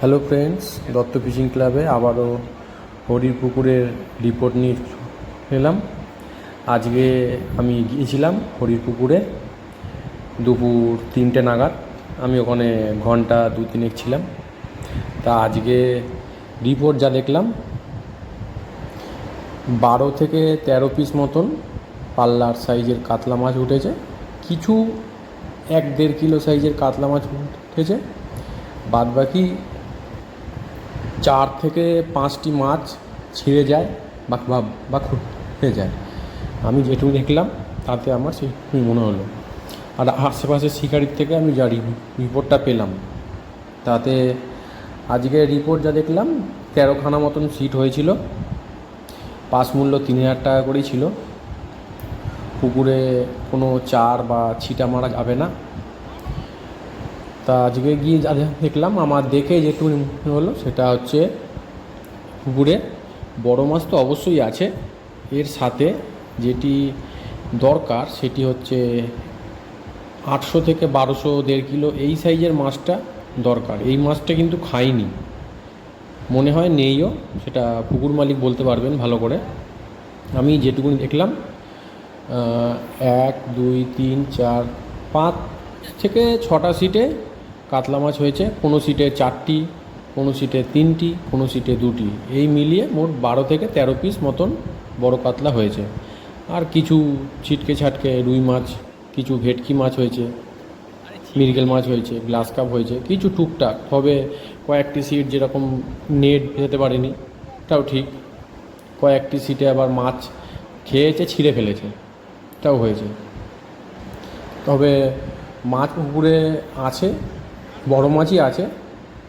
Hello friends Dutta fishing ক্লাবে আবারও হরির পুকুরের রিপোর্ট নিয়ে এলাম। আজকে আমি গিয়েছিলাম হরির পুকুরে দুপুর তিনটে নাগাদ। আমি ওখানে ঘণ্টা দু তিনেক ছিলাম। তা আজকে রিপোর্ট যা দেখলাম, বারো থেকে তেরো পিস মতন পাল্লার সাইজের কাতলা মাছ উঠেছে। কিছু এক দেড় কিলো সাইজের কাতলা মাছ উঠেছে। বাদ বাকি চার থেকে পাঁচটি মাছ ছিঁড়ে যায় বা বা খুঁড়ে যায়। আমি যেটুকু দেখলাম, তাতে আমার সেই মনে হলো। আর আশেপাশের শিকারির থেকে আমি যা রিপোর্টটা পেলাম, তাতে আজকে রিপোর্ট যা দেখলাম, তেরোখানা মতন সিট হয়েছিল। পাস মূল্য তিন হাজার টাকা করেই ছিল। পুকুরে কোনো চার বা ছিটা মারা যাবে না। তা আজকে গিয়ে যা দেখলাম, আমার দেখে যেটুকু হলো, সেটা হচ্ছে পুকুরে বড় মাছ তো অবশ্যই আছে। এর সাথে যেটি দরকার, সেটি হচ্ছে আটশো থেকে বারোশো দেড় কিলো এই সাইজের মাছটা দরকার। এই মাছটা কিন্তু খাইনি। মনে হয় নেইও, সেটা পুকুর মালিক বলতে পারবেন ভালো করে। আমি যেটুকুনি দেখলাম এক, দুই, তিন, চার, পাঁচ থেকে ছটা সিটে কাতলা মাছ হয়েছে, কোনো সিটে চারটি, কোনো সিটে তিনটি, কোনো সিটে দুটি। এই মিলিয়ে মোট বারো থেকে তেরো পিস মতন বড় কাতলা হয়েছে। আর কিছু ছিটকে ছাটকে রুই মাছ, কিছু ভেটকি মাছ হয়েছে মৃগেল মাছ হয়েছে, গ্লাস কাপ হয়েছে, কিছু টুকটাক। তবে কয়েকটি সিট যেরকম নেট যেতে পারেনি, তাও ঠিক। কয়েকটি সিটে আবার মাছ খেয়েছে, ছিঁড়ে ফেলেছে, তাও হয়েছে। তবে মাছ পুকুরে আছে বড় মাছই আছে।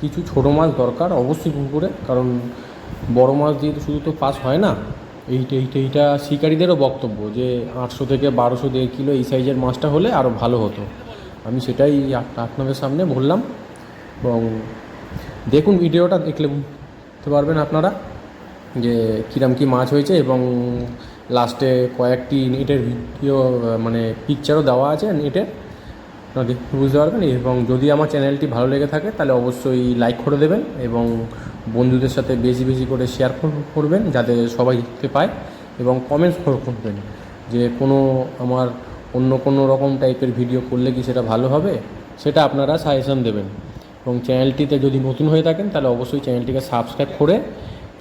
কিছু ছোট মাছ দরকার অবশ্যই পুকুরে কারণ বড় মাছ দিয়ে তো শুধু তো পাস হয় না। এইটা এইটা এইটা শিকারীদেরও বক্তব্য যে আটশো থেকে বারোশো দেড় কিলো এই সাইজের মাছটা হলে আরও ভালো হতো। আমি সেটাই আপনাদের সামনে বললাম। এবং দেখুন ভিডিওটা দেখলে বুঝতে পারবেন আপনারা যে কীরম কী মাছ হয়েছে এবং লাস্টে কয়েকটি নেটের ভিডিও মানে পিকচারও দেওয়া আছে নেটের। আপনারা দেখে বুঝতে পারবেন? এবং যদি আমার চ্যানেলটি ভালো লেগে থাকে, তাহলে অবশ্যই লাইক করে দেবেন এবং বন্ধুদের সাথে বেশি বেশি করে শেয়ার করবেন যাতে সবাই দেখতে পায় এবং কমেন্টস করবেন যে কোনো আমার অন্য কোনো রকম টাইপের ভিডিও করলে কি সেটা ভালো হবে? সেটা আপনারা সাজেশন দেবেন। এবং চ্যানেলটিতে যদি নতুন হয়ে থাকেন, তাহলে অবশ্যই চ্যানেলটিকে সাবস্ক্রাইব করে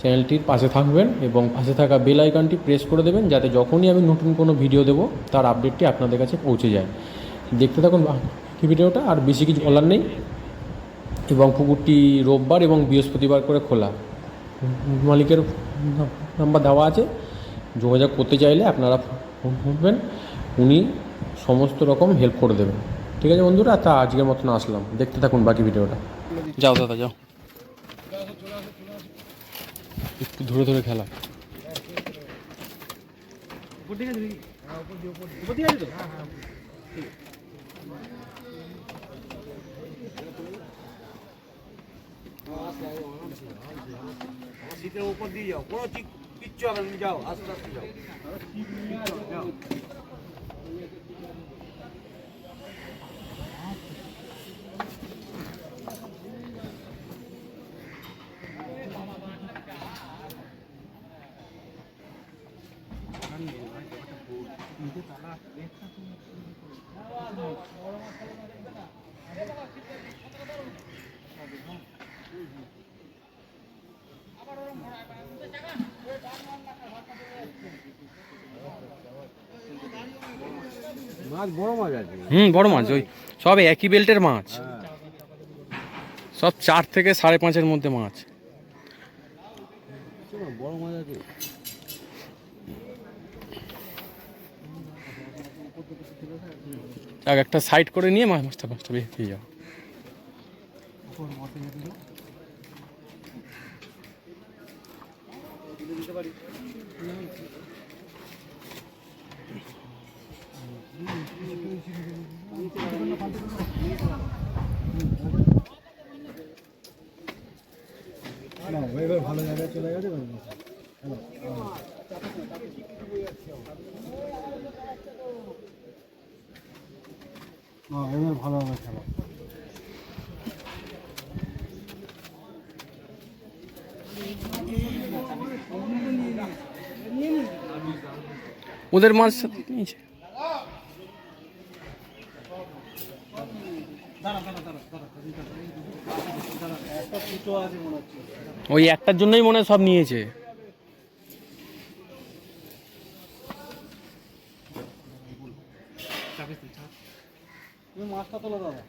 চ্যানেলটির পাশে থাকবেন এবং পাশে থাকা বেল আইকনটি প্রেস করে দেবেন যাতে যখনই আমি নতুন কোনো ভিডিও দেবো, তার আপডেটটি আপনাদের কাছে পৌঁছে যায়। দেখতে থাকুন বাকি ভিডিওটা আর বেশি কিছু বলার নেই। এবং পুকুরটি রোববার এবং বৃহস্পতিবার করে খোলা। মালিকের নাম্বার দেওয়া আছে। যোগাযোগ করতে চাইলে আপনারা ফোন করবেন। উনি সমস্ত রকম হেল্প করে দেবেন। ঠিক আছে বন্ধুরা তা আজকের মতন আসলাম। দেখতে থাকুন বাকি ভিডিওটা। যাও দাদা যাও। একটু ধরে ধরে খেলা। উপর দিয়ে যাও কোনো কিচ্ছু হবে না যাও আস্তে আস্তে যাও যাও। মাছ বড় মাছ আছে। হুম বড় মাছ ওই সব একই বেল্টের মাছ। সব চার থেকে সাড়ে পাঁচের মধ্যে মাছ। বড় মাছ আছে। যাক একটা সাইড করে নিয়ে মাছ মাছটা মাছটা বেরিয়ে যাও। ভালো জায়গায় চলে গেছে এবার ভালো হবে ওদের মাছ নিয়েছে। ওই একটার জন্যই মনে সব নিয়েছে। মাছটা তোলো দাদা।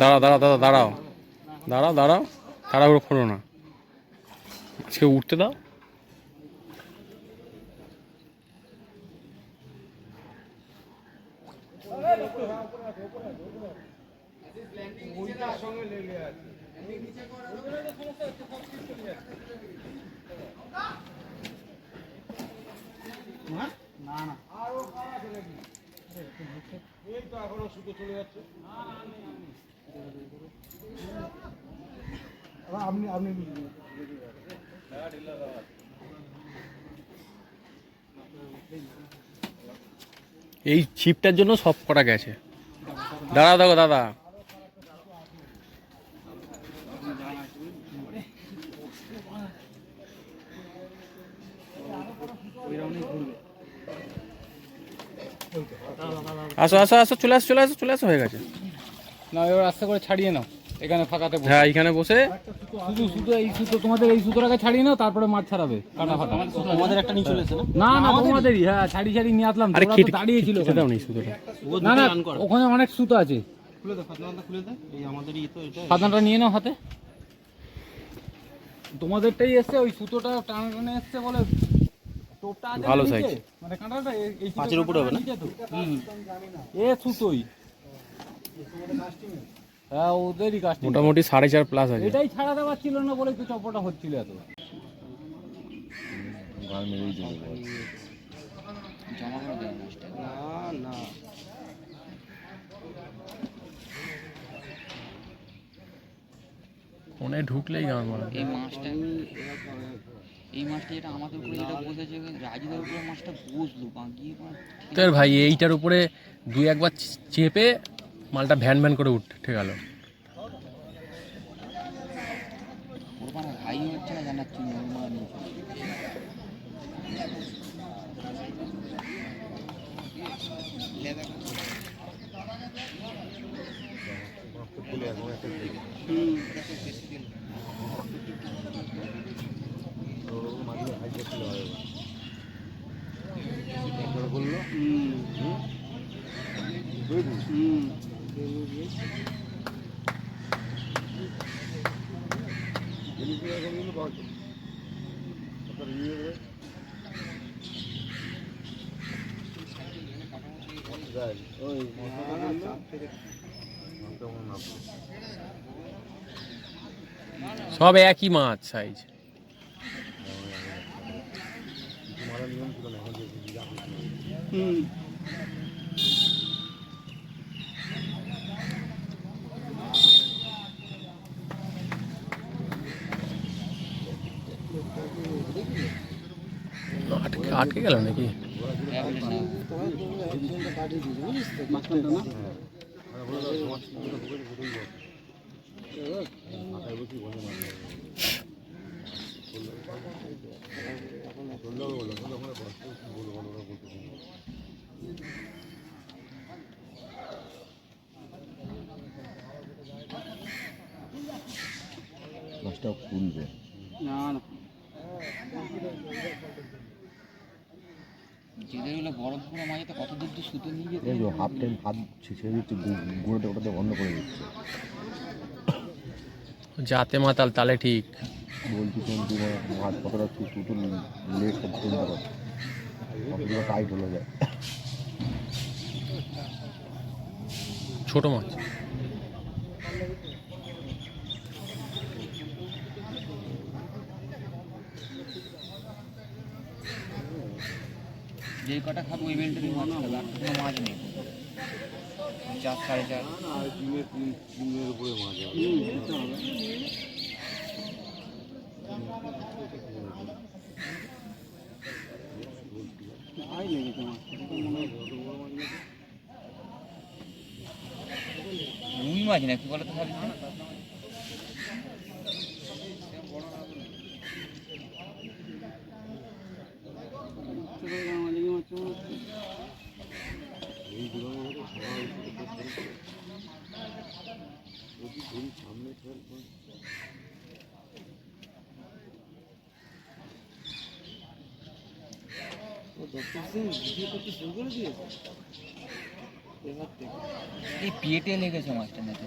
দাঁড়াও দাঁড়াও দাদা দাঁড়াও। দাঁড়াও দাঁড়াও। তাড়াহুড়ো করো না। আজকে উঠতে দাও। না না। এই আপনি আপনি এই ছিপটার জন্য সব করা গেছে। দাদা দেখো দাদা। আসো আসো আসো চলে আসো চলে আসো চলে আসো হয়ে গেছে। না এবার আস্তে করে ছাড়িয়ে নাও এখানে ফাঁকাতে বসে। হ্যাঁ এইখানে বসে। শুধু শুধু এই সুতো তোমাদের এই সুতোটাকে ছাড়িয়ে নাও তারপরে মাছ ছাড়াবে কাটা ফাটা। আমাদের একটা নিয়ে চলেছে না? না না তোমাদেরই হ্যাঁ ছাড়ি ছাড়ি নিয়ে আসলাম আরে তোমরা তো খেটে দাঁড়িয়েছিল খেটে দাও নি না ওখানে অনেক সুতো আছে। খুলে দে ফাতনাটা খুলে দে এই আমাদেরই তো এটা ফাদানটা নিয়ে নাও হাতে। তোমাদেরটাই এসছে ওই সুতোটা টানা টানে এসছে বলে ভালো size। মানে কাঁটাটা এই- পাঁচের উপরে হবে না? এ সুতোই হ্যাঁ ওদেরই কাস্টিং মোটামুটি সাড়ে চার প্লাস আছে। এটাই ছাড়াতে পারছিল না বলে তো চপটা হচ্ছিল এত। না না ফোনে ঢুকলেই গান মারা এই মাছটা এই মাছটা যেটা আমাদের উপরে যেটা বসেছে রাজুদের উপরে মাছটা বসল বাঁকিয়ে তোর ভাই এইটার উপরে দুই একবার চেপে মালটা ভ্যান ভ্যান করে উঠে গেল ভাই মানে হচ্ছে না জানাচ্ছি না ওর মানে নিয়ে চলে গেছে। সব একই মাছ সাইজ আটকে আটকে গেল নাকি। মাছটা খুলবে না না কত দূর দূর সুতো নিয়ে যেতে হাফ টাইম হাত ছেড়ে দিচ্ছে গুঁড়োতে ওটাতে বন্ধ করে দিচ্ছে। যাতে মাতাল তালে ঠিক। বলছি সুতো লেট টাইট হলে যায়। ছোট মাছ। যেই কটা খাব ওই বেল্টেরই মাছ খাবে, আর কোনো মাছ নেই। চার সাড়ে চার। আই লেগেছে তো মনে হয় বড় বড় মাছ লেগেছে রুই মাছ নাকি বলো তো ছোট গামালি মাছ মনে হচ্ছে এই দুটো মাছ সবাই যদি ধরি সামনে ফেলব ও দপ্তর সিং ভিডিও করতে শুরু করে দিয়েছে এবার থেকে এই পেটে লেগেছে মাছটা নাকি